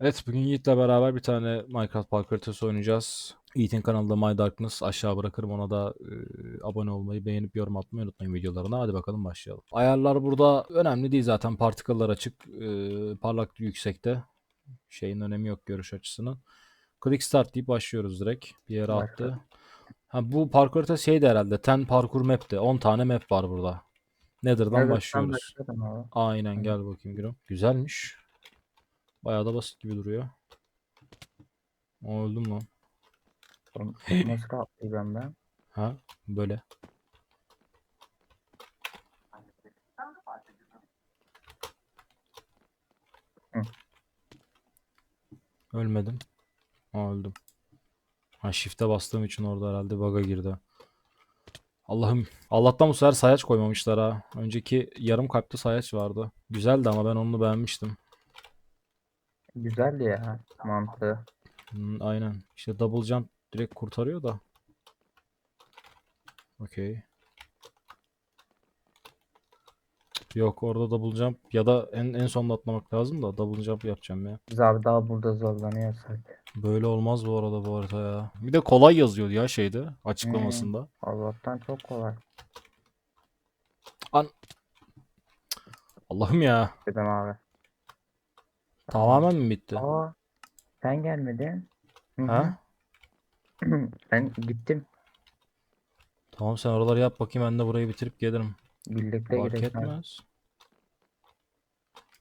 Evet bugün Yiğit'le beraber bir tane Minecraft parkur haritası oynayacağız. Yiğit'in kanalında My Darkness aşağı bırakırım ona da e, abone olmayı beğenip yorum atmayı unutmayın videolarına. Hadi bakalım başlayalım. Ayarlar burada önemli değil zaten particle'lar açık. E, parlaklık yüksekte. Şeyin önemi yok görüş açısının. Click start deyip başlıyoruz direkt. Bir yere attı. Ha, bu parkur haritası şeydi herhalde. 10 parkur map'ti. 10 tane map var burada. Nether'dan Evet, başlıyoruz. Aynen gel bakayım Gürüm. Güzelmiş. Bayağı da basit gibi duruyor. Öldüm lan. Nasıl atlayacağım ben? Ha böyle. Hı. Ölmedim. Aa, öldüm. Ha shift'e bastığım için orada herhalde bug'a girdi. Allah'ım. Allah'tan bu sefer sayaç koymamışlar ha. Önceki yarım kalpte sayaç vardı. Güzeldi ama ben onu beğenmiştim. Güzel ya mantığı. Hmm, aynen. İşte double jump direkt kurtarıyor da. Okey. Yok orada double jump ya da en en sonda atlamak lazım da double jump yapacağım ya. Biz abi daha burada zorlanıyorsak. Böyle olmaz bu arada bu arada ya. Bir de kolay yazıyordu ya şeyde açıklamasında. Allah'tan çok kolay Allah'ım ya. dedim abi. Tamamen mi bitti? Aa sen gelmedin. Hı hı. Ha? ben gittim. Tamam sen oraları yap bakayım ben de burayı bitirip gelirim. Birlikte Fark gidelim. etmez.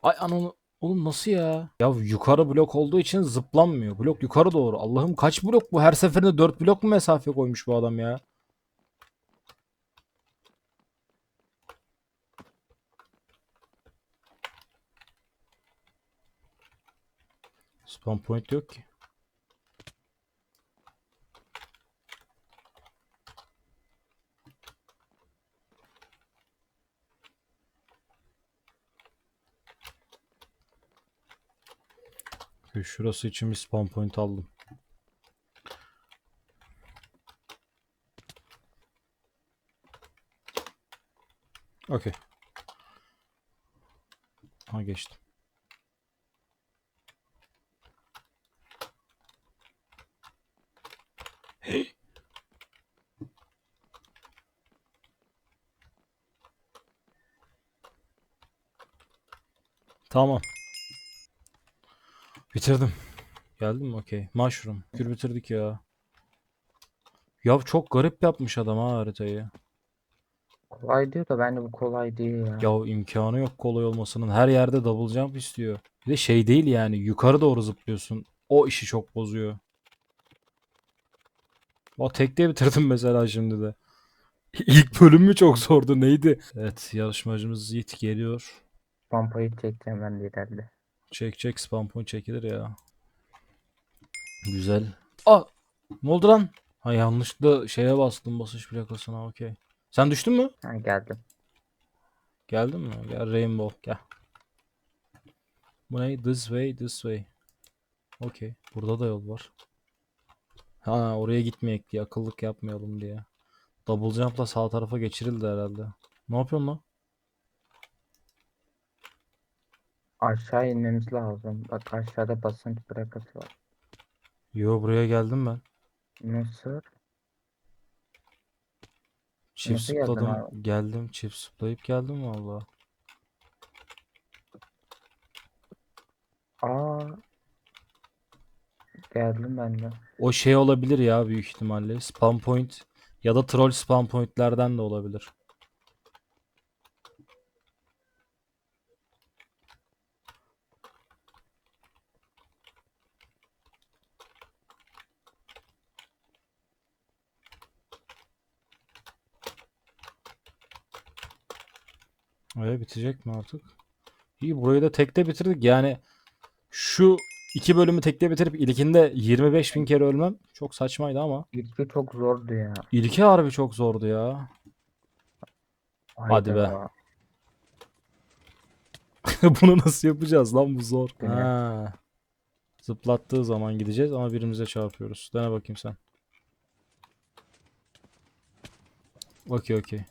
Ay ananı. Oğlum nasıl ya? Ya yukarı blok olduğu için zıplanmıyor. Blok yukarı doğru. Allah'ım kaç blok bu? Her seferinde 4 blok mu mesafe koymuş bu adam ya? Spawn point yok ki. Şurası için bir spawn point aldım. Okey. Ha geçtim. Tamam. Bitirdim. Geldim mi? Okey. Mushroom. Kür bitirdik ya. Ya çok garip yapmış adam ha haritayı. Kolay diyor da bence bu kolay değil ya. Ya imkanı yok kolay olmasının. Her yerde double jump istiyor. Bir de şey değil yani yukarı doğru zıplıyorsun. O işi çok bozuyor. O tekte bitirdim mesela şimdi de. İlk bölümü çok zordu. Neydi? Evet yarışmacımız Yiğit geliyor. Pompayı çekeceğim ben de ileride. Çek çek spam point çekilir ya. Güzel. Aa! Ne oldu lan? Ha yanlışlıkla şeye bastım basış plakasına okey. Sen düştün mü? Ha geldim. Geldin mi? Gel Rainbow gel. Bu ne? This way, this way. Okey. Burada da yol var. Ha oraya gitmeyek diye akıllık yapmayalım diye. Double jump'la sağ tarafa geçirildi herhalde. Ne yapıyorsun lan? Aşağı inmemiz lazım. Bak aşağıda basınç bırakası var. Yo buraya geldim ben. Nasıl? Çift Nasıl geldin zıpladım. Geldim. Çift zıplayıp geldim valla. Aa. Geldim ben. O şey olabilir ya büyük ihtimalle. Spam point ya da troll spam pointlerden de olabilir. Öyle bitecek mi artık? İyi burayı da tekte bitirdik. Yani şu iki bölümü tekte bitirip ilkinde 25 bin kere ölmem çok saçmaydı ama. İlki çok zordu ya. İlki harbi çok zordu ya. Hadi be. Hayda. Bunu nasıl yapacağız lan bu zor. Ha. Zıplattığı zaman gideceğiz ama birimize çarpıyoruz. Dene bakayım sen. Okey okey.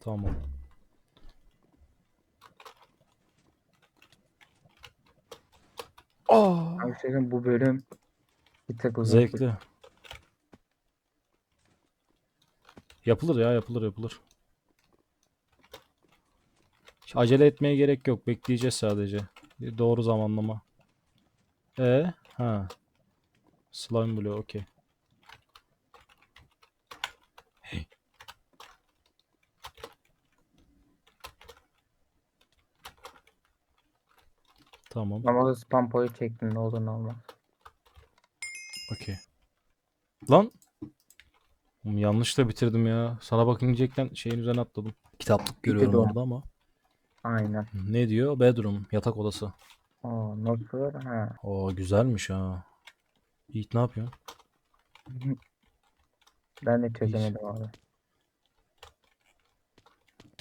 Tamam. Aa, Abi şey bu bölüm bir uzun. sürdü. zevkli. Yapılır ya yapılır yapılır. Hiç acele etmeye gerek yok. Bekleyeceğiz sadece. Bir Doğru zamanlama. E ha. Slime bloğu okey. Tamam. Ama da spam point çektim ne olur ne olmaz. Okey. Lan. Oğlum yanlış da bitirdim ya. Sana bakıncakken şeyin üzerine atladım. Kitaplık görüyorum doğru. orada ama. Aynen. Ne diyor? Bedroom. Yatak odası. Oo nasıl? Ha. Oo güzelmiş ha. Yiğit ne yapıyor? Ben de çözemedim abi.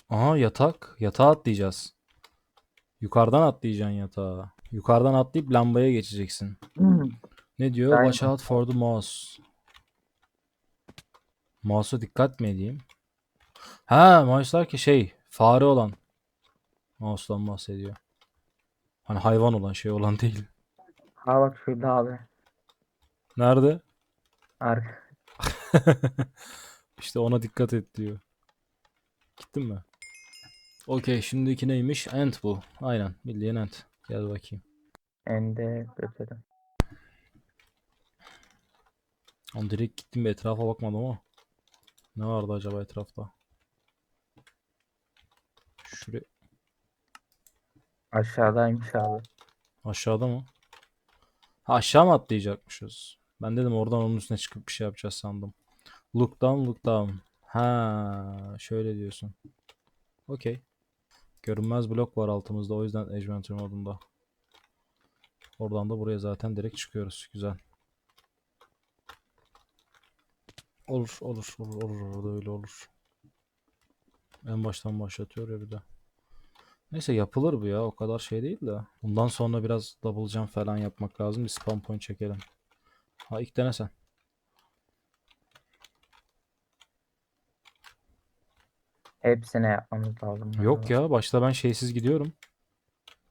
Aha yatak. Yatağa atlayacağız. Yukarıdan atlayacaksın yatağa. Yukarıdan atlayıp lambaya geçeceksin. Ne diyor? Aynen. Watch out for the mouse. Mouse'a dikkat mi edeyim? Ha, mouse'lar ki şey, fare olan. Mouse'dan bahsediyor. Hani hayvan olan şey olan değil. Ha bak şurada abi. Nerede? Arka. İşte ona dikkat et diyor. Gittin mi? Okey, şimdiki neymiş? Ant bu. Aynen, bildiğin ant. Gel bakayım. Ende götürdüm. Oğlum direkt gittim bir etrafa bakmadım ama. Ne vardı acaba etrafta? Şuraya Aşağıdaymış abi. aşağıda mı? Ha, aşağı mı atlayacakmışız? Ben dedim oradan onun üstüne çıkıp bir şey yapacağız sandım. Look down, look down. Ha, şöyle diyorsun. Okey. Görünmez blok var altımızda o yüzden Adventure modunda. Oradan da buraya zaten direkt çıkıyoruz. Güzel. Olur, olur, olur, olur, orada öyle olur. En baştan başlatıyor ya bir de. Neyse yapılır bu ya. O kadar şey değil de. Bundan sonra biraz double jump falan yapmak lazım. Bir spawn point çekelim. Ha ilk dene sen. Hepsine yapmamız lazım. Yok ya. Başta ben şeysiz gidiyorum.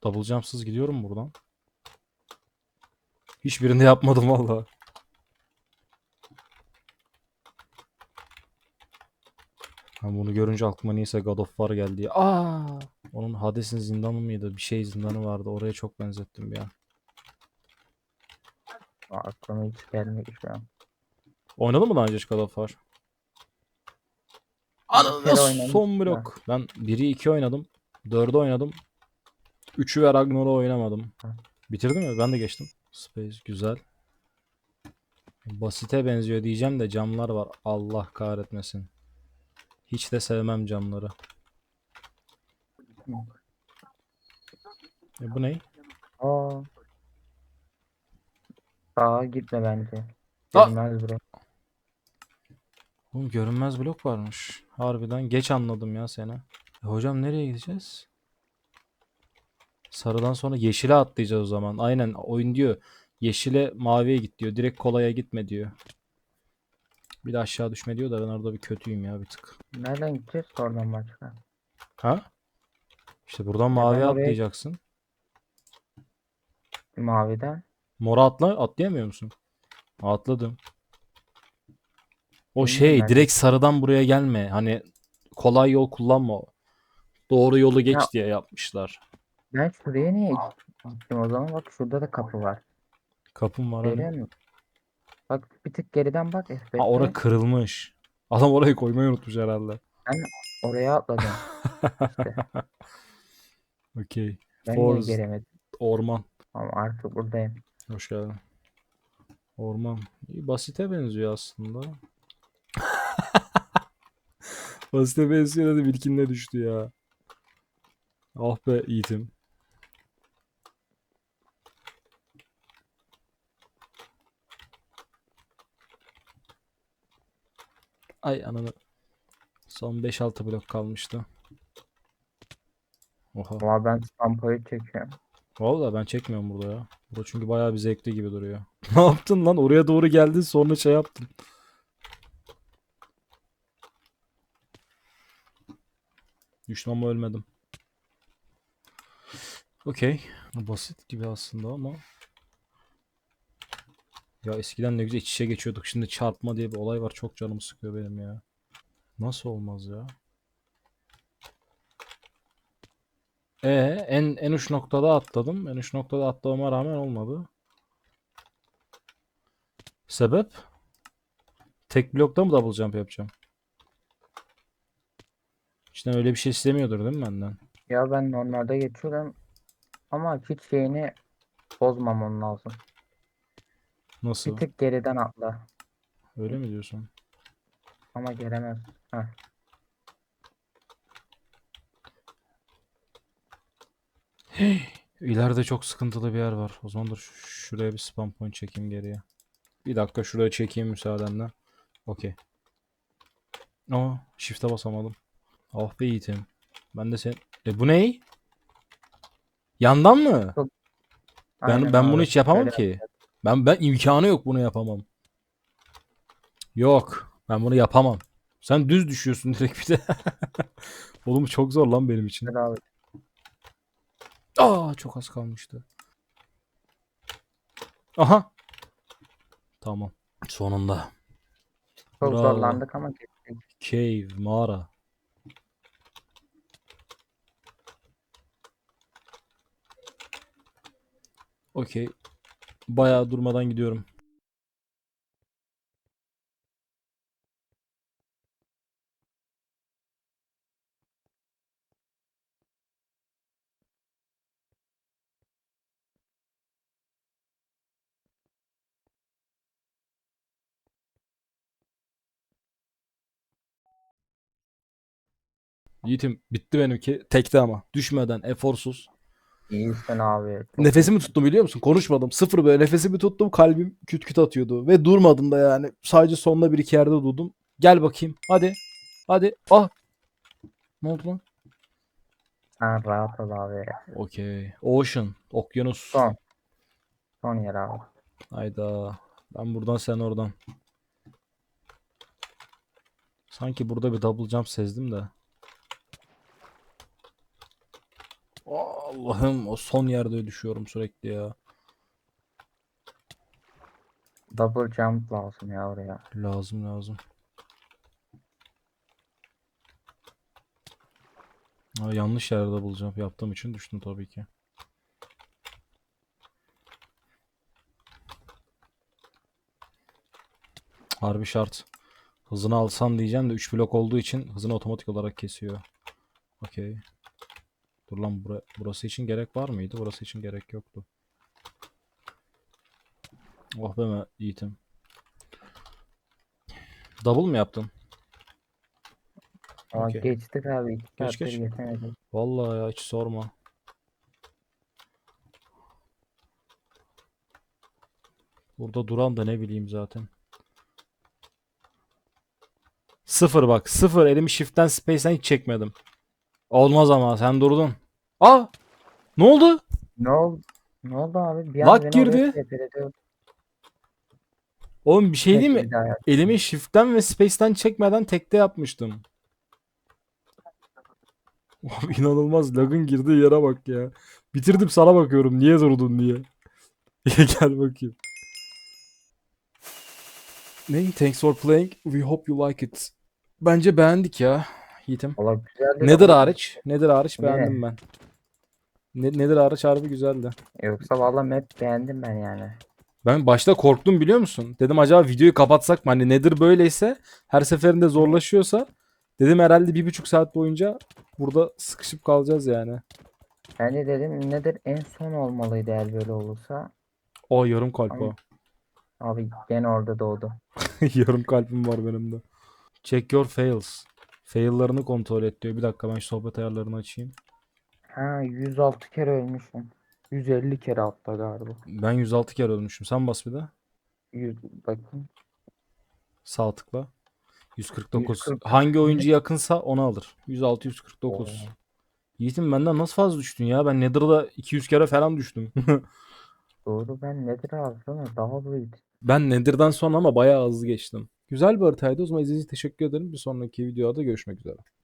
Double jumpsız gidiyorum buradan. Hiçbirini yapmadım valla. Ben bunu görünce aklıma niyeyse God of War geldi ya. Aa! Onun Hades'in zindanı mıydı? Bir şey zindanı vardı. Oraya çok benzettim. Aa, Aklıma hiç gelmiyor şu an. Oynadın mı daha önce hiç God of War? Ananı son blok. Ben 1'i 2 oynadım. 4'ü oynadım. 3'ü ve Ragnar'ı oynamadım. Hı. Bitirdin mi? Ben de geçtim. Space güzel. Basite benziyor diyeceğim de camlar var. Allah kahretmesin. Hiç de sevmem camları. E bu ne? Aa. Sağa gitme bence. Aa! Görmez bro. Oğlum görünmez blok varmış. Harbiden geç anladım ya seni. E hocam nereye gideceğiz? Sarıdan sonra yeşile atlayacağız o zaman. Aynen oyun diyor. Yeşile maviye git diyor. Direkt kolaya gitme diyor. Bir de aşağı düşme diyor da ben orada bir kötüyüm ya bir tık. Nereden gideceğiz ki oradan başka? Ha? İşte buradan maviye oraya- atlayacaksın. Maviden. Mora atla atlayamıyor musun? Atladım. O şey ben. direkt sarıdan buraya gelme. Hani kolay yol kullanma. Doğru yolu geç Ya- diye yapmışlar. Ben şuraya niye gittim o zaman? Bak şurada da kapı var. Kapım var. Görüyor musun? Bak bir tık geriden bak. F5'te. Ha ora kırılmış. Adam orayı koymayı unutmuş herhalde. Oraya atladım. İşte. Okey. Ben niye Forest, gelemedim? orman. Ama artık buradayım. Hoş geldin. Orman. İyi, basite benziyor aslında. Basite benziyor dedi bilkinde düştü ya. Ah be Yiğit'im. Ay ananı. Son 5-6 blok kalmıştı. Oha. Ama ben spampoyu çekiyorum. Vallahi ben çekmiyorum burada ya. Burada çünkü bayağı bir zevkli gibi duruyor. ne yaptın lan? Oraya doğru geldin sonra şey yaptın. Düştüm ama ölmedim. Okey. Basit gibi aslında ama Ya eskiden ne güzel iç içe geçiyorduk. Şimdi çarpma diye bir olay var. Çok canımı sıkıyor benim ya. Nasıl olmaz ya? E en en uç noktada atladım. En uç noktada atlamama rağmen olmadı. Sebep? Tek blokta mı double jump yapacağım? İşte öyle bir şey istemiyordur değil mi benden? Ya ben normalde geçiyorum ama hiç şeyini bozmamam lazım. Nasıl? Bir tık geriden atla Öyle mi diyorsun? ama gelemez. Heh. İleride çok sıkıntılı bir yer var. O zaman dur şuraya bir spam point çekeyim geriye. Bir dakika şuraya çekeyim müsaadenle. Okey. Aa, shift'e basamadım. Ah be Yiğit'im. Ben de sen... E bu ne? Yandan mı? Ben Aynen ben bunu hiç yapamam öyle. ki. Ben ben imkanı yok bunu yapamam. Yok. Ben bunu yapamam. Sen düz düşüyorsun direkt bir de. Oğlum çok zor lan benim için. Güzel abi. Aa çok az kalmıştı. Aha. Tamam. Sonunda. Çok Bravo. zorlandık ama geçtik. Cave, mağara. Okey. Bayağı durmadan gidiyorum. Yiğitim bitti benimki. Tekte ama. Düşmeden, eforsuz. İyisin abi. Nefesimi tuttum biliyor musun? Konuşmadım. Sıfır böyle nefesimi tuttum. Kalbim küt küt atıyordu. Ve durmadım da yani. Sadece sonunda bir iki yerde durdum. Gel bakayım. Hadi. Hadi. Ah. Ne oldu lan? Sen rahat ol abi. Okey. Ocean. Okyanus. Son. Son yer abi. Hayda. Ben buradan sen oradan. Sanki burada bir double jump sezdim de. Allah'ım o son yerde düşüyorum sürekli ya. Double jump lazım ya oraya. Lazım lazım. Ha, yanlış yerde jump yaptığım için düştüm tabii ki. Harbi şart. Hızını alsan diyeceğim de 3 blok olduğu için hızını otomatik olarak kesiyor. Okey. Dur lan bura- burası için gerek var mıydı? Burası için gerek yoktu. Oh be Yiğitim. Double mu yaptın? Ama Okey. geçtik abi. iki Geç, geç. geçemedik. Vallahi ya hiç sorma. Burada duran da ne bileyim zaten. Sıfır bak. Sıfır. Elimi shift'ten space'den hiç çekmedim. Olmaz ama sen durdun. Aa! Ne oldu? Ne oldu? Ne oldu abi? Bir Lag girdi. Oğlum bir şey Tek değil mi? Elimi shift'ten ve space'ten çekmeden tekte yapmıştım. Abi inanılmaz lagın girdiği yere bak ya. Bitirdim sana bakıyorum. Niye durdun diye. Gel bakayım. Ne? Thanks for playing. We hope you like it. Bence beğendik ya. Yiğitim. Valla güzeldi. Nedir ama- hariç? Nedir hariç Yine. beğendim ben. Ne, nedir hariç harbi güzeldi. Yoksa valla map beğendim ben yani. Ben başta korktum biliyor musun? Dedim acaba videoyu kapatsak mı? Hani nedir böyleyse her seferinde zorlaşıyorsa dedim herhalde bir buçuk saat boyunca burada sıkışıp kalacağız yani. Ben de dedim nedir en son olmalıydı eğer böyle olursa. O yarım kalp o. Abi gene orada doğdu. yarım kalbim var benim de. Check your fails. Fail'larını kontrol et diyor. Bir dakika ben şu sohbet ayarlarını açayım. Ha 106 kere ölmüşüm. 150 kere hatta galiba. Ben 106 kere ölmüşüm. Sen bas bir de. 100 bakın. Sağ tıkla. 149. 149. Hangi oyuncu yakınsa onu alır. 106 149. Oo. Yiğitim benden nasıl fazla düştün ya? Ben Nether'da 200 kere falan düştüm. Doğru ben nedir aslında daha büyük. Ben Nether'dan sonra ama bayağı hızlı geçtim. Güzel bir haritaydı. O zaman izlediğiniz için teşekkür ederim. Bir sonraki videoda görüşmek üzere.